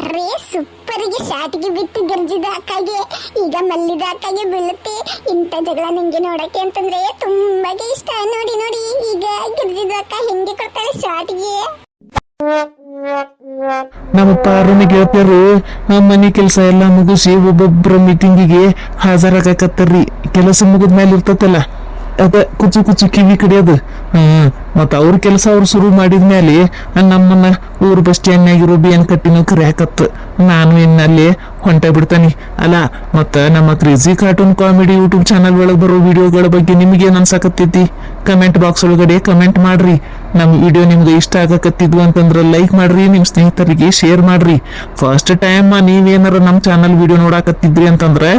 ಅರೇ ಸೂಪರ್ಗೆ ಶಾಟಿಗೆ ಬಿತ್ತು ಗಿರ್ಜಿದ ಅಕ್ಕಗೆ. ಈಗ ಮಲ್ಲಿದ ಅಕ್ಕಗೆ ಬೀಳುತ್ತೆ. ಇಂಥ ಜಗಳ ನಿಂಗೆ ನೋಡಕ್ಕೆ ಅಂತಂದ್ರೆ ತುಂಬಾಗೆ ಇಷ್ಟ. ನೋಡಿ ನೋಡಿ, ಈಗ ಗಿರ್ಜಿದ ಅಕ್ಕ ಹೆಂಗೆ ಕೊಡ್ತಾಳೆ ಶಾಟಿಗೆ? ನಮ್ಮ ಪಾರನ ಗೆಳತಿಯರು, ಆ ಮನೆ ಕೆಲಸ ಎಲ್ಲ ಮುಗಿಸಿ ಒಬ್ಬೊಬ್ಬರ ಮೀಟಿಂಗಿಗೆ ಹಾಜರಾಗಕತ್ತಾರ್ರಿ. ಕೆಲಸ ಮುಗಿದ್ಮೇಲೆ ಇರ್ತತಲ್ಲ ಅದ ಕುಚಿ ಕುಚಿ ಕಿವಿ ಕಡಿಯೋದು. ಹ್ಮ್ ಮತ್ತ ಅವ್ರ ಕೆಲಸ ಅವ್ರು ಶುರು ಮಾಡಿದ ಮೇಲೆ ನಮ್ಮನ್ನ ಊರ್ ಬಸ್ ಸ್ಟ್ಯಾಂಡ್ನಾಗಿರೋ ಬಿಯನ್ ಕಟ್ಟಿನ ಕರಿಯಾಕತ್ತ ನಾನು ಇನ್ನಲ್ಲಿ ಹೊಂಟ ಬಿಡ್ತಾನೆ. ಅಲ್ಲ, ಮತ್ತ ನಮ್ಮ crazy cartoon comedy YouTube channel ಒಳಗೆ ಬರೋ ವಿಡಿಯೋಗಳ ಬಗ್ಗೆ ನಿಮ್ಗೆ ಏನ್ ಕಮೆಂಟ್ ಬಾಕ್ಸ್ ಒಳಗಡೆ ಕಮೆಂಟ್ ಮಾಡ್ರಿ. ನಮ್ಮ ವಿಡಿಯೋ ನಿಮ್ಗೆ ಇಷ್ಟ ಆಗಕತ್ತಿದ್ವು ಅಂತಂದ್ರೆ ಲೈಕ್ ಮಾಡ್ರಿ ನಿಮ್ಮ ಸ್ನೇಹಿತರಿಗೆ ಶೇರ್ ಮಾಡ್ರಿ. ಫಸ್ಟ್ ಟೈಮ್ ನೀವೇನಾರ ನಮ್ಮ ಚಾನಲ್ ವಿಡಿಯೋ ನೋಡಾಕತ್ತಿದ್ರಿ ಅಂತಂದ್ರೆ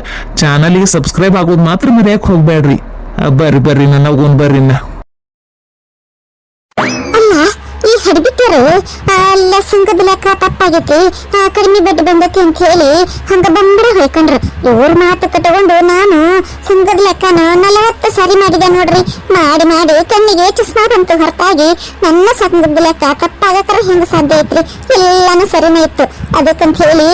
ಚಾನಲ್ಗೆ ಸಬ್ಸ್ಕ್ರೈಬ್ ಆಗೋದು ಮಾತ್ರ ಮರ್ಯಾಕೆ ಹೋಗ್ಬೇಡ್ರಿ ಬರ್ರಿ ಬರ್ರಿ ನನ್ನ ಹೋಗೋನ್ ಬರ್ರಿ ನಾ ಅಲ್ಲ ಈ ಹಡ್ಬಿಟ್ಟರು ಅಲ್ಲ ಸಂಘದ ಲೆಕ್ಕ ತಪ್ಪಾಗೈತಿ. ಕಡಿಮೆ ಬಡ್ಡಿ ಬಂದೈತಿ ಅಂತ ಹೇಳಿ ಹಂಗ ಬಂಬರ ಹೊಯ್ಕೊಂಡ್ರು. ಇವ್ರ ಮಾತು ಕಟ್ಕೊಂಡು ನಾನು ಸಂಘದ ಲೆಕ್ಕನ ನಲವತ್ತು ಸಾರಿ ಮಾಡಿದೆ ನೋಡ್ರಿ. ಮಾಡಿ ಮಾಡಿ, ಕಣ್ಣಿಗೆ ಚಸ್ಮಾ ಬಂತು ಹೊರತಾಗಿ ನನ್ನ ಸಂಘದ ಲೆಕ್ಕ ತಪ್ಪಾಗಕ್ರ ಹೆಂಗ ಸಾಧ್ಯ ಐತ್ರಿ? ಎಲ್ಲಾನು ಸರಿನೇ ಇತ್ತು. ಅದಕ್ಕಂತ ಹೇಳಿ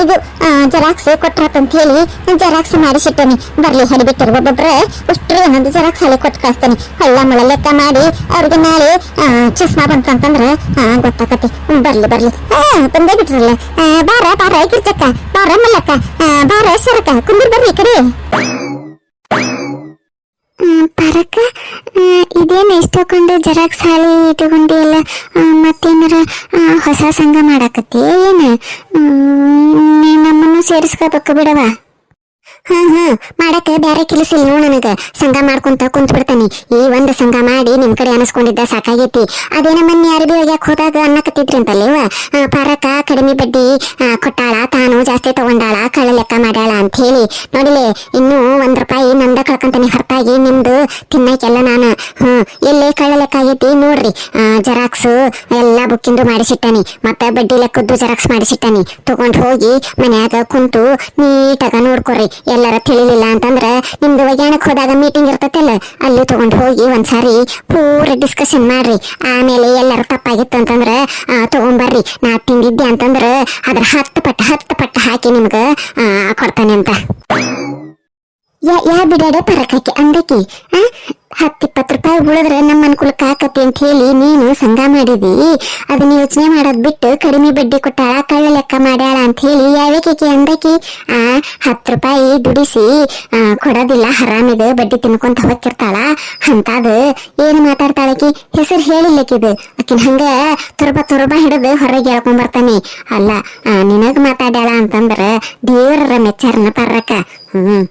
ಇವೆಲ್ಲರಿಗೂ ಜೆರಾಕ್ಸ್ ಕೊಟ್ರಾತಂತ ಹೇಳಿ ಜೆರಾಕ್ಸ್ ಮಾಡಿಸಿಟ್ಟನಿ. ಬರ್ಲಿ ಹಡಿಬಿಟ್ಟರು ಒಬ್ಬೊಬ್ರೆ, ಅಷ್ಟ್ರು ಒಂದೊಂದು ಜೆರಾಕ್ಸ್ ಹಳೆ ಕೊಟ್ಟು ಕಳಿಸ್ತಾನೆ. ಹಳ್ಳ ಮುಳ್ಳ ಲೆಕ್ಕ ಮಾಡಿ ಅವ್ರಿಗೆ ನಾಳೆ ಚಸ್ಮಾ ಬಂತಂತಂದ್ರೆ ಗೊತ್ತಾಕತಿ. ಬರ್ಲಿ ಬರ್ಲಿ. ಬಂದೇ ಬಿಟ್ರಲ್ಲ. ಬಾರ ಬಾರ, ಗಿರ್ಜಕ್ಕ. ಬಾರ, ಮಲ್ಲಕ್ಕ. ಬಾರ, ಸರಕ. ಕುಂದಿರ್ ಬರ್ರಿ ಕಡೆ. ಜೆರಾಕ್ಸ್ ಹಾಲಿ ಇಟ್ಟುಕೊಂಡು ಎಲ್ಲ ಮತ್ತೇನಾರ ಹೊಸ ಸಂಘ ಮಾಡಾಕತ್ತಿ? ಏನು? ನಮ್ಮನ್ನು ಸೇರಿಸ್ಕೋಬೇಕು ಬಿಡವಾ? ಹಾ ಹಾ ಮಾಡಕ್ಕೆ ಬ್ಯಾರೆ ಕೆಲಸ ನೋಡ್ ನನಗ? ಸಂಘ ಮಾಡ್ಕೊಂತ ಕುಂತ ಬಿಡ್ತೇನಿ ಈ ಒಂದ್ ಸಂಘ ಮಾಡಿ ನಿಮ್ ಕಡೆ ಅನಸ್ಕೊಂಡಿದ್ದ ಸಾಕಾಗೈತಿ. ಅದೇನ ಮೊನ್ನೆ ಅರ್ಬಿ ಒಗ್ಯಾಕ ಹೋದಾಗ ಅನ್ನಕತ್ತಿದ್ರಿ ಅಂತಲ್ಲೇವ ಪರಕ, ಕಡಿಮೆ ಬಡ್ಡಿ ಕೊಟ್ಟಾಳ, ತಾನು ಜಾಸ್ತಿ ತಗೊಂಡಾಳ, ಕಳ್ಳ ಲೆಕ್ಕ ಮಾಡ್ಯಾಳ ಅಂತ ಹೇಳಿ ನೋಡಿಲೆ, ಇನ್ನು ಒಂದ್ ರೂಪಾಯಿ ನಂದ ಕಳ್ಕೊಂತಾನೆ ಹೊರತಾಗಿ ನಿಮ್ದು ತಿನ್ನಕ್ಕೆಲ್ಲ ನಾನು. ಹ್ಮ್, ಎಲ್ಲೇ ಕಳ್ಳ ಲೆಕ್ಕ ಆಗೈತಿ ನೋಡ್ರಿ. ಜೆರಾಕ್ಸ್ ಎಲ್ಲಾ ಬುಕ್ಕಿಂದು ಮಾಡಿಸಿಟ್ಟಾನಿ. ಮತ್ತೆ ಬಡ್ಡಿ ಲೆಕ್ಕದ್ದು ಜೆರಾಕ್ಸ್ ಮಾಡಿಸಿಟ್ಟಾನಿ. ತಗೊಂಡ್ ಹೋಗಿ ಮನ್ಯಾಗ ಕುಂತು ನೀಟಾಗ ನೋಡ್ಕೊರಿ. ಎಲ್ಲಾರ ತಿಳಿಲಿಲ್ಲ ಅಂತಂದ್ರೆ ನಿಮ್ದು ವೈಜ್ಞಾನಿಕ ಹೋದಾಗ ಮೀಟಿಂಗ್ ಇರ್ತೈತಲ್ಲ, ಅಲ್ಲಿ ತಗೊಂಡ್ ಹೋಗಿ ಒಂದ್ಸಾರಿ ಪೂರ ಡಿಸ್ಕಷನ್ ಮಾಡ್ರಿ. ಆಮೇಲೆ ಎಲ್ಲರೂ ತಪ್ಪಾಗಿತ್ತು ಅಂತಂದ್ರೆ ತಗೊಂಬರ್ರಿ. ನಾ ತಿಂದಿದ್ದೆ ಅಂತಂದ್ರೆ ಅದ್ರ ಹತ್ತು ಪಟ್ಟು ಹತ್ತು ಪಟ್ಟು ಹಾಕಿ ನಿಮ್ಗ ಕೊಡ್ತಾನೆ ಅಂತ. ಯಾ ಯಾ ಬಿಡಾಡೆ ಪರಕಕ್ಕೆ ಆ? ಹತ್ತಿಪ್ಪತ್ತು ರೂಪಾಯಿ ಉಳಿದ್ರೆ ನಮ್ಮ ಅನುಕೂಲಕ್ಕೆ ಆಕತಿ ಅಂತ ಹೇಳಿ ನೀನು ಸಂಘ ಮಾಡಿದಿ. ಅದನ್ನ ಯೋಚನೆ ಮಾಡೋದ್ ಬಿಟ್ಟು ಕಡಿಮೆ ಬಡ್ಡಿ ಕೊಟ್ಟಾಳ, ಕಳ್ಳ ಲೆಕ್ಕ ಮಾಡ್ಯಾಳ ಅಂತ ಹೇಳಿ ಯಾವಕ್ಕೆ ಅಂದಕಿ? ಆ, ಹತ್ತು ರೂಪಾಯಿ ದುಡಿಸಿ ಕೊಡೋದಿಲ್ಲ, ಹರಾಮಿದ ಬಡ್ಡಿ ತಿನ್ಕೊಂತ ಹೋಗಿರ್ತಾಳ ಅಂತಾದ ಏನು ಮಾತಾಡ್ತಾಳಕಿ ಹೆಸರು ಹೇಳಿಲ್ಲಕಿದು ಆಕಿನ ಹಂಗ ತುರ್ಬ ತುರ್ಬ ಹಿಡಿದು ಹೊರಗೆ ಹೇಳ್ಕೊಂಡ್ ಬರ್ತಾನೆ ಅಲ್ಲ ನಿನಗ್ ಮಾತಾಡ್ಯಾಳ ಅಂತಂದ್ರ ದೇವರ ಮೆಚ್ಚಾರನ ಪರ್ರಕ ಹ್ಮ್.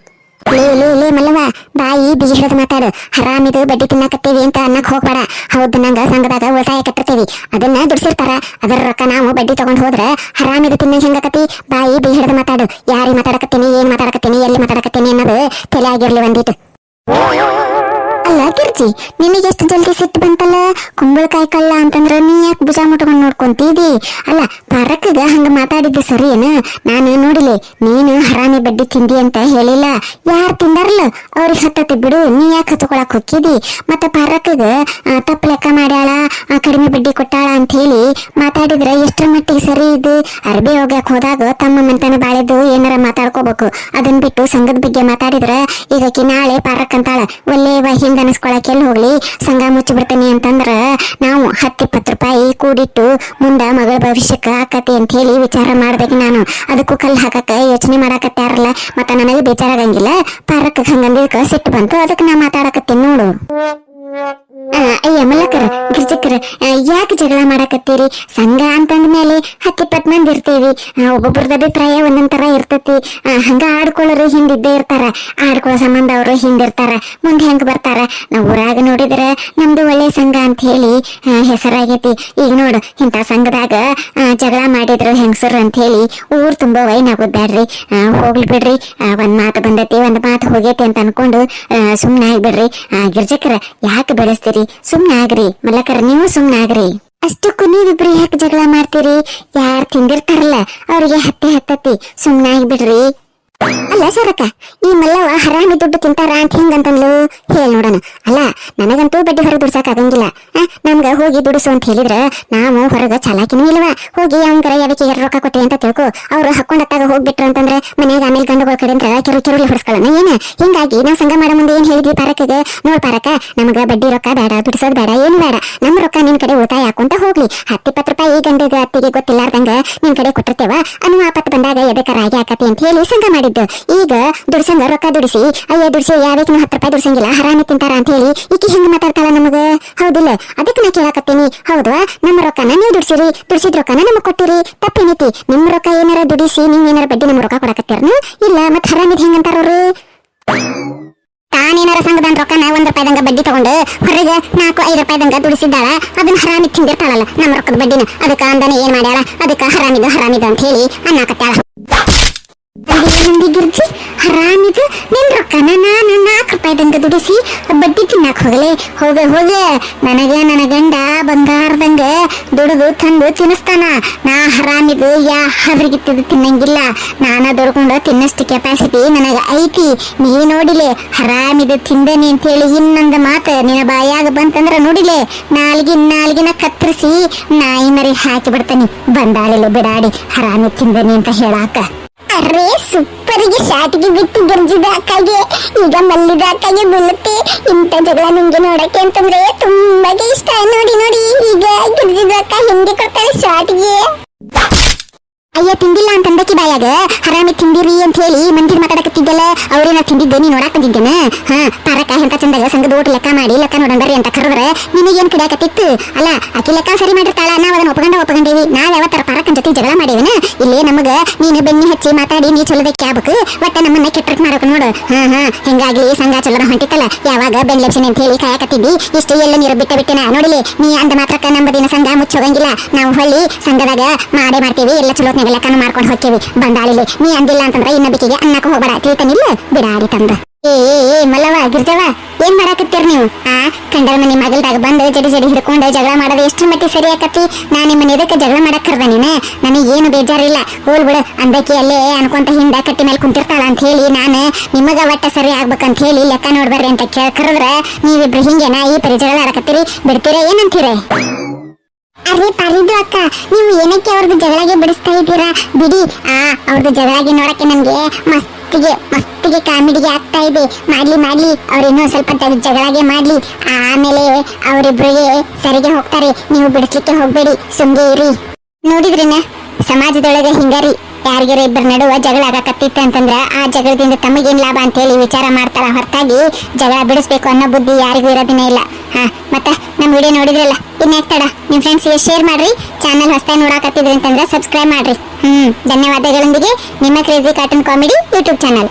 ಬಾಯಿ ಬೀಜ ಹಿಡಿದು ಮಾತಾಡು. ಹರಾಮಿದು ಬಡ್ಡಿ ತಿನ್ನಕತ್ತೇವಿ ಅಂತ ಅನ್ನಕ್ ಹೋಗ್ಬೇಡ. ಹೌದು, ನಂಗ ಸಂಘದಾಗ ಉಳಿತಾಯ ಕಟ್ಟಿರ್ತೇವಿ. ಅದನ್ನ ದುಡ್ಸಿರ್ತಾರ. ಅದರ ರೊಕ್ಕ ನಾವು ಬಡ್ಡಿ ತಗೊಂಡ್ ಹೋದ್ರ ಹರಾಮಿದು ತಿನ್ನ ಹೆಂಗಕತಿ ಬಾಯಿ ಬೀಜ ಹಿಡಿದು ಮಾತಾಡು. ಯಾರಿ ಮಾತಾಡಕತ್ತೀನಿ, ಏನ್ ಮಾತಾಡಕತ್ತೀನಿ, ಎಲ್ಲಿ ಮಾತಾಡಕತ್ತೀನಿ ಅನ್ನೋದು ತಲೆ ಆಗಿರ್ಲಿ ಒಂದಿಟ್ಟು ಕಿರ್ಚಿ ನಿನಗೆ ಎಷ್ಟು ಜಲ್ದಿ ಸಿಟ್ಟು ಬಂತಲ್ಲ? ಕುಂಬಳಕಾಯಿ ಕಲ್ಲ ಅಂತಂದ್ರ ನೀ ಯಾಕೆ ಭುಜ ಮುಟ್ಕೊಂಡು ನೋಡ್ಕೊಂತಿದಿ? ಅಲ್ಲ ಪಾರಕ್ಗ ಹಂಗ ಮಾತಾಡಿದ್ದು ಸರಿ ಏನ ನಾನು ನೋಡಿಲಿ, ನೀನು ಹರಾಮಿ ಬಡ್ಡಿ ತಿಂದಿ ಅಂತ ಹೇಳಿಲ್ಲ. ಯಾರು ತಿಂದಾರಲ್ಲ ಅವ್ರಿಗೆ ಹತ್ತತಿ ಬಿಡು, ನೀ ಯಾಕೆ ಹತ್ಕೊಳಕ್ ಹೊಕ್ಕಿದಿ ಮತ್ತೆ ಪರಕ್ಕಾಗ ತಪ್ಪು ಲೆಕ್ಕ ಮಾಡ್ಯಾಳ ಕಡಿಮೆ ಬಡ್ಡಿ ಕೊಟ್ಟಾಳ ಅಂತ ಹೇಳಿ ಮಾತಾಡಿದ್ರೆ ಎಷ್ಟರ ಮಟ್ಟಿಗೆ ಸರಿ ಇದು ಅರ್ಬಿ ಹೋಗಕ್ ಹೋದಾಗ ತಮ್ಮ ಮಂತನ ಬಾಳೆದು ಏನಾರ ಮಾತಾಡ್ಕೋಬೇಕು. ಅದನ್ನ ಬಿಟ್ಟು ಸಂಘದ ಬಗ್ಗೆ ಮಾತಾಡಿದ್ರೆ, ಈಗಕ್ಕೆ ನಾಳೆ ಪಾರಕ್ ಅಂತಾಳ. ಒಳ್ಳೆ ಹಿಂದ ಅನಸ್ಕೊಳಕ್ ಎಲ್ಲಿ ಹೋಗ್ಲಿ? ಸಂಘ ಮುಚ್ಚಿ ಬಿಡ್ತೀನಿ ಅಂತಂದ್ರ ನಾವು ಹತ್ತಿಪ್ಪತ್ತು ರೂಪಾಯಿ ಕೂಡಿಟ್ಟು ಮುಂದೆ ಮಗಳ ಭವಿಷ್ಯಕ್ಕೆ ಆಕತಿ ಅಂತ ಹೇಳಿ ವಿಚಾರ ಮಾಡ್ದಾಗ ನಾನು. ಅದಕ್ಕೂ ಕಲ್ಲು ಹಾಕಕ್ಕೆ ಯೋಚನೆ ಮಾಡಾಕತ್ತಾರಲ್ಲ ಮತ್ತ ನನಗೆ ಬೇಜಾರಾಗಂಗಿಲ್ಲ. ಪಾರಕ್ಕೆ ಹಂಗಂದಿದ್ದಕ್ಕೆ ಸಿಟ್ಟು ಬಂತು. ಅದಕ್ಕೆ ನಾ ಮಾತಾಡಕತ್ತೀನಿ ನೋಡು. ಅಯ್ಯ ಗಿರ್ಜಕ್ಕರ ಯಾಕೆ ಜಗಳ ಮಾಡಕತ್ತೀರಿ? ಸಂಘ ಅಂತಂದ ಮೇಲೆ ಹತ್ತಿಪ್ಪತ್ ಮಂದಿ ಇರ್ತೀವಿ. ಒಬ್ಬೊಬ್ಬರದ ಅಭಿಪ್ರಾಯ ಒಂದೊಂದ್ ಇರ್ತತಿ. ಹಂಗ ಆಡ್ಕೊಳ್ಳೋರು ಹಿಂದಿದ್ದೇ ಇರ್ತಾರ. ಆಡ್ಕೊಳ್ಳೋ ಸಂಬಂಧ ಅವರು ಹಿಂದಿರ್ತಾರ. ಮುಂದೆ ಹೆಂಗ್ ಬರ್ತಾರ? ನಾವು ಊರಾಗ ನೋಡಿದ್ರ ನಮ್ದು ಒಳ್ಳೆ ಸಂಘ ಅಂತ ಹೇಳಿ ಹೆಸರಾಗೈತಿ. ಈಗ ನೋಡು ಇಂಥ ಸಂಘದಾಗ ಜಗಳ ಮಾಡಿದ್ರು ಹೆಂಗಸರು ಅಂತ ಹೇಳಿ ಊರ್ ತುಂಬಾ ವೈನ್ ಆಗೋದ್ ಬ್ಯಾಡ್ರಿ. ಹೋಗ್ಲಿ ಬಿಡ್ರಿ. ಒಂದ್ ಮಾತು ಬಂದೈತಿ ಒಂದ್ ಮಾತು ಹೋಗೈತಿ ಅಂತ ಅನ್ಕೊಂಡು ಆ, ಸುಮ್ನೆ ಆಗ್ಬಿಡ್ರಿ. ಆ, ಗಿರ್ಜಕ್ಕರ ಯಾಕೆ ಬೆಳೆಸ್ತೀರಿ? ಸುಮ್ನೆ ಆಗ್ರಿ ಮಲ್ಲಕರ ನೀವು ಸುಮ್ನೆ ಆಗ್ರಿ ಅಷ್ಟಕ್ಕೂ ನೀವಿಬ್ರು ಯಾಕೆ ಜಗಳ ಮಾಡ್ತೀರಿ? ಯಾರು ತಿಂದಿರ್ತಾರಲ್ಲ, ಅವ್ರಿಗೆ ಹತ್ತೆ ಹತ್ತತಿ, ಸುಮ್ನಾಗಿ ಆಗ್ಬಿಡ್ರಿ ಅಲ್ಲ ಸರಕ ಈ ಮಲ್ಲವ ಹರಾಮಿ ದುಡ್ಡು ತಿಂತಾರ ಅಂತ ಹಿಂಗಂತಂದ್ಲು? ಹೇಳಿ ನೋಡೋಣ. ಅಲ್ಲ, ನನಗಂತೂ ಬಡ್ಡಿ ಹೊರಗೆ ದುಡ್ಸಕ್ ಆಗಂಗಿಲ್ಲ ನಮ್ಗ ಹೋಗಿ ದುಡಿಸು ಅಂತ ಹೇಳಿದ್ರ ನಾವು ಹೊರಗ ಚಾಲಾಕಿನೂ ಇಲ್ವ? ಹೋಗಿ ಅವಂಗರ ಯಾವಕ್ಕೆ ರೊಕ್ಕ ಕೊಟ್ಟಿ ಅಂತ ತಿಳ್ಕೊ, ಅವ್ರು ಹಾಕೊಂಡತ್ತಾಗ ಹೋಗ್ಬಿಟ್ರು ಅಂತಂದ್ರೆ ಮನೆಗೆ ಆಮೇಲೆ ಗಂಡುಗಳ ಕಡೆಯಿಂದ ಕಿರು ಕಿರುಲಿ ಹೊಡ್ಸ್ಕೊಳ್ಳೋಣ, ಏನ? ಹಿಂಗಾಗಿ ನಾವು ಸಂಘ ಮಾಡೋ ಮುಂದೆ ಏನ್ ಹೇಳಿದ್ವಿ ಪಾರಕಗ ನೋಡ್ ಪಾರಕ ನಮಗ ಬಡ್ಡಿ ರೊಕ್ಕ ಬೇಡ, ದುಡಿಸೋದ್ ಬೇಡ, ಏನು ಬೇಡ. ನಮ್ಮ ರೊಕ್ಕ ನಿನ್ ಕಡೆ ಉಳಿತಾಯ ಹಾಕೊಂತ ಹೋಗ್ಲಿ. ಹತ್ತಿಪ್ಪತ್ತು ರೂಪಾಯಿ ಈ ಗಂಡಿಗೆ ಅತ್ತಿಗೆ ಗೊತ್ತಿಲ್ಲಾರ್ದಂಗ ನಿನ್ ಕಡೆ ಕೊಟ್ಟಿರ್ತೇವ. ಅನ್ನುವ ಆಪತ್ ಬಂದಾಗ ಎದಕ್ಕ ರಾಗಿ ಹಾಕತಿ ಅಂತ ಹೇಳಿ ಸಂಘ ಈಗ ದುಡ್ಸಂಗ ರೊಕ್ಕ ದುಡಿಸಿ, ಅಯ್ಯ ದುಡಿಸಿ ಯಾವಕ್ಕೆ ಹತ್ತು ರೂಪಾಯಿ ದುಡ್ಸಂಗಿಲ್ಲ, ಹರಾಮಿ ತಿಂತಾರ ಅಂತ ಹೇಳಿ ಈಕಿ ಹೆಂಗ್ ಮಾತಾಡ್ತಾಳ ನಮಗ? ಹೌದಿಲ್ಲ ಅದಕ್ಕೆ ನಾ ಕೇಳಾಕತ್ತೀನಿ. ಹೌದು, ನಮ್ಮ ರೊಕ್ಕನ ನೀವು ದುಡ್ಸಿರಿ, ದುಡ್ಸಿದ ರೊಕ್ಕನ ನಮಗ್ ಕೊಟ್ಟಿರಿ. ತಪ್ಪೇನೈತಿ. ನಿಮ್ ರೊಕ್ಕ ಏನಾರ ದುಡಿಸಿ, ನೀವ್ ಏನಾರ ಬಡ್ಡಿ ನಮ್ ರೊಕ್ಕ ಕೊಡಕತ್ತೀರನು? ಇಲ್ಲ ಮತ್ ಹರಾಮಿದ್ ಹೆಂಗಂತಾರ ಅವ್ರು ತಾನೇನಾರ ರೊಕ್ಕ ರೊಕ್ಕನ ಒಂದ್ ರೂಪಾಯಿದಂಗ ಬಡ್ಡಿ ತಗೊಂಡು ಹೊರಗೆ ನಾಲ್ಕು, ಐದು ರೂಪಾಯಿದಂಗ ದುಡಿಸಿದ್ದಾಳ, ಅದನ್ನ ಹರಾಮಿ ತಿಂದಿರ್ತಾಳಲ್ಲ, ನಮ್ಮ ರೊಕ್ಕದ ಬಡ್ಡಿನ. ಅದಕ್ಕ ಅಂದನೆ ಏನ್ ಮಾಡ್ಯಾಳ? ಅದಕ್ಕ ಹರಾಮಿದು ಹರಾಮಿದು ಅಂತ ಹೇಳಿ ಅನ್ನಕತ್ತಾಳ. ಮಂದಿ ಗಿರ್ಜಿ ಹರಾಮಿದ ನಿನ್ ರೊಕ್ಕನ ನಾನು ನಾಲ್ಕು ರೂಪಾಯಿದಂಗ ದುಡಿಸಿ ಬಡ್ಡಿ ತಿನ್ನಾಕ ಹೋಗಲೆ. ಹೋಗ ಹೋಗ, ನನಗೆ ನನ್ನ ಗಂಡ ಬಂಗಾರದಂಗ ದುಡಿದು ತಂದು ತಿನ್ನಿಸ್ತಾನ. ನಾ ಹರಾಮಿದು ಯಾ ಹದ್ರಿಗಿತ್ತದು ತಿನ್ನಂಗಿಲ್ಲ. ನಾನ ದುಡ್ಕೊಂಡು ತಿನ್ನಷ್ಟು ಕೆಪಾಸಿಟಿ ನನಗೆ ಐತಿ. ನೀ ನೋಡಿಲೆ ಹರಾಮಿದು ತಿಂದನಿ ಅಂತೇಳಿ ಇನ್ನೊಂದು ಮಾತು ನಿನ್ನ ಬಾಯಾಗ ಬಂತಂದ್ರ ನೋಡಿಲೆ. ನಾಲ್ಗಿನ ನಾಲ್ಗಿನ ಕತ್ತರಿಸಿ ನಾಯಿ ಮರಿ ಹಾಕಿ ಬಿಡ್ತಾನೆ. ಬಂದಾಳಿಲೆ ಬಿಡಾಡಿ, ಹರಾಮಿ ತಿಂದನಿ ಅಂತ ಹೇಳಾಕ. ಅರೇ ಸೂಪರಿಗೆ ಶಾಟಿಗೆ ಬಿತ್ತು ಗಿರ್ಜಿದ ಅಕ್ಕಗೆ ಈಗ ಮಲ್ಲಿದ ಅಕ್ಕಗೆ ಬೀಳುತ್ತೆ. ಇಂಥ ಜಗಳ ನಿಮ್ಗೆ ನೋಡಕ್ಕೆ ಅಂತಂದ್ರೆ ತುಂಬಾ ಇಷ್ಟ. ನೋಡಿ ನೋಡಿ, ಈಗ ಗಿರ್ಜಿದ ಅಕ್ಕ ಹಿಂಗೆ ಕೊಡ್ತಾಳೆ ಶಾಟಿಗೆ? ಅಯ್ಯ, ತಿಂದಿಲ್ಲ ಅಂತ ಅಂದಕ್ಕೆ ಬಾಯಾಗ. ಹರಾಮಿ ತಿಂದಿರಿ ಅಂತ ಹೇಳಿ ಮಂದಿರ್ ಮಾತಾಡಕತ್ತಿದ್ದಲ್ಲ, ಅವ್ರೇನ ತಿಂದಿದ್ದೆ, ನೀ ನೋಡಾಕ್ ಬಂದಿದ್ದೇನೆ? ಹಾ ಪಾರಕ ಎಂತ ಚಂದಾಗ ಸಂಘದ ಓಟ್ ಲೆಕ್ಕ ಮಾಡಿ, ಲೆಕ್ಕ ನೋಡೋಣ ಬರ್ರಿ ಅಂತ ಕರೆದ್ರೆ ನಿನಗೇನ್ ಕಡಿಯಾಕತ್ತಿತ್ತು? ಅಲ್ಲ, ಆಕಿ ಲೆಕ್ಕ ಸರಿ ಮಾಡಿರ್ತಾಳ, ನಾವ್ ಅದನ್ನ ಒಪ್ಕೊಂಡ ಒಪ್ಕೊಂಡೇವಿ. ನಾವ್ ಯಾವತ್ತರ ಪಾರಕನ್ ಜೊತೆ ಜಗಳ ಮಾಡೇವೇನ ಇಲ್ಲಿ ನಮಗ ನೀನು ಬೆನ್ನಿ ಹಚ್ಚಿ ಮಾತಾಡಿ, ನೀ ಚಲೋದಕ್ಕೆ ಆಗ್ಬೇಕು ಒಟ್ಟ ನಮ್ಮನ್ನ ಕೆಟ್ಟಕ್ ಮಾಡಕ್ ನೋಡು. ಹಾ ಹಾ ಹಿಂಗಾಗಿ ಸಂಘ ಚಲೋರ ಹೊಂಟಿತ್ತಲ್ಲ. ಯಾವಾಗ ಬೆನ್ಲೆಪ್ಸಿನ ಅಂತ ಹೇಳಿ ಕಾಯಕತ್ತಿದ್ದಿ? ಇಷ್ಟು ಎಲ್ಲ ನೀರು ಬಿಟ್ಟ ಬಿಟ್ಟಿನ? ನೋಡಿಲಿ, ನೀ ಅಂದ ಮಾತ್ರಕ್ಕ ನಂಬದಿನ ಸಂಘ ಮುಚ್ಚೋಗಂಗಿಲ್ಲ. ನಾವು ಹೊಳ್ಳಿ ಸಂಘದಾಗ ಮಾಡೇ ಮಾಡ್ತೀವಿ, ಎಲ್ಲ ಚಲೋತ್ನಾಗ ಲೆಕ್ಕನ ಮಾಡ್ಕೊಂಡು ಹೋಗ್ತೀವಿ ಬಂದಾಳಿಲಿ, ನೀ ಅಂದಿಲ್ಲ ಅಂತಂದ್ರೆ ಇನ್ನೊಬ್ಬಿಕೆಗೆ ಅನ್ನಕ್ಕೆ ಹೋಗ್ಬೇಡ ತಿಳ್ತಾನಿಲ್ಲ ಬಿಡಾಡಿ ತಂದ. ಏ ಏ ಮಲ್ಲವ ಗಿರ್ಜವ ಏನ್ ಮಾಡಾಕತ್ತೀರ್ ನೀವು? ಆ, ಕಂಡರ ಮನೆ ಮಗಲ್ದಾಗ ಬಂದು ಜಡಿ ಜಡಿ ಹಿಡ್ಕೊಂಡು ಜಗಳ ಮಾಡೋದು ಎಷ್ಟು ಮಟ್ಟಿಗೆ ಸರಿ ಆಕತಿ ನಾ ನಿಮ್ಮನ್ನ ಎದಕ್ಕೆ ಜಗಳ ಮಾಡಕ್ ಕರ್ದ ನೀನೆ? ನನಗೇನು ಬೇಜಾರಿಲ್ಲ. ಹೋಲ್ ಬಿಡು, ಅಂದಕ್ಕೆ ಅಲ್ಲೇ ಅನ್ಕೊಂತ ಹಿಂದ ಕಟ್ಟಿ ಮೇಲೆ ಕುಂತಿರ್ತಾಳ ಅಂತ ಹೇಳಿ ನಾನು ನಿಮಗ ಒಟ್ಟ ಸರಿ ಆಗ್ಬೇಕಂತ ಹೇಳಿ ಲೆಕ್ಕ ನೋಡ್ಬರ್ರಿ ಅಂತ ಕೇಳ ಕರೆದ್ರೆ ನೀವಿಬ್ರು ಹಿಂಗೇನಾ ಈ ಪರಿ ಜಗಳ ಆಡಕತ್ತೀರಿ? ಬಿಡ್ತೀರಾ ಏನಂತೀರಿ? ಅರೆ ಪರಿದು ಅಕ್ಕ, ನೀವು ಏನಕ್ಕೆ ಅವ್ರದ್ದು ಜಗಳಗೆ ಬಿಡಿಸ್ತಾ ಇದ್ದೀರಾ? ಬಿಡಿ. ಆ, ಅವ್ರದ್ದು ಜಗಳಗೆ ನೋಡಕ್ಕೆ ನನಗೆ ಮಸ್ತಿಗೆ ಮಸ್ತಿಗೆ ಕಾಮಿಡಿಗೆ ಆಗ್ತಾ ಇದೆ. ಮಾಡ್ಲಿ ಮಾಡ್ಲಿ ಅವ್ರಿನ್ನೂ ಸ್ವಲ್ಪ ಜಗಳಗೆ ಮಾಡ್ಲಿ. ಆಮೇಲೆ ಅವರಿಬ್ರಿಗೆ ಸರಿಗೆ ಹೋಗ್ತಾರೆ. ನೀವು ಬಿಡಿಸ್ಲಿಕ್ಕೆ ಹೋಗ್ಬೇಡಿ. ಸುಮ್ಗೆ ಇರಿ. ನೋಡಿದ್ರಿನ? ಸಮಾಜದೊಳಗೆ ಹಿಂಗಾರಿ. ಯಾರಿಗಾರ ಇಬ್ಬರ ನಡುವ ಜಗಳ ಆಗಕತ್ತಿತ್ತು ಅಂತಂದ್ರ ಆ ಜಗಳದಿಂದ ತಮಗೇನ್ ಲಾಭ ಅಂತ ಹೇಳಿ ವಿಚಾರ ಮಾಡ್ತಾರ ಹೊರತಾಗಿ ಜಗಳ ಬಿಡಿಸ್ಬೇಕು ಅನ್ನೋ ಬುದ್ಧಿ ಯಾರಿಗೂ ಇರೋದಿನೇ ಇಲ್ಲ. ಹಾ, ಮತ್ತೆ ವಿಡಿಯೋ ನೋಡಿದ್ರಲ್ಲ ಇನ್ಯಾಕ್ ತಡ? ನಿಮ್ ಫ್ರೆಂಡ್ಸ್ಗೆ ಶೇರ್ ಮಾಡ್ರಿ ಚಾನಲ್ ಹೊಸದಾಗಿ ನೋಡಕತ್ತಿದ್ರಿ ಅಂತಂದ್ರೆ ಸಬ್ಸ್ಕ್ರೈಬ್ ಮಾಡ್ರಿ. ಹ್ಮ್, ಧನ್ಯವಾದಗಳೊಂದಿಗೆ ನಿಮ್ಮ crazy cartoon comedy YouTube channel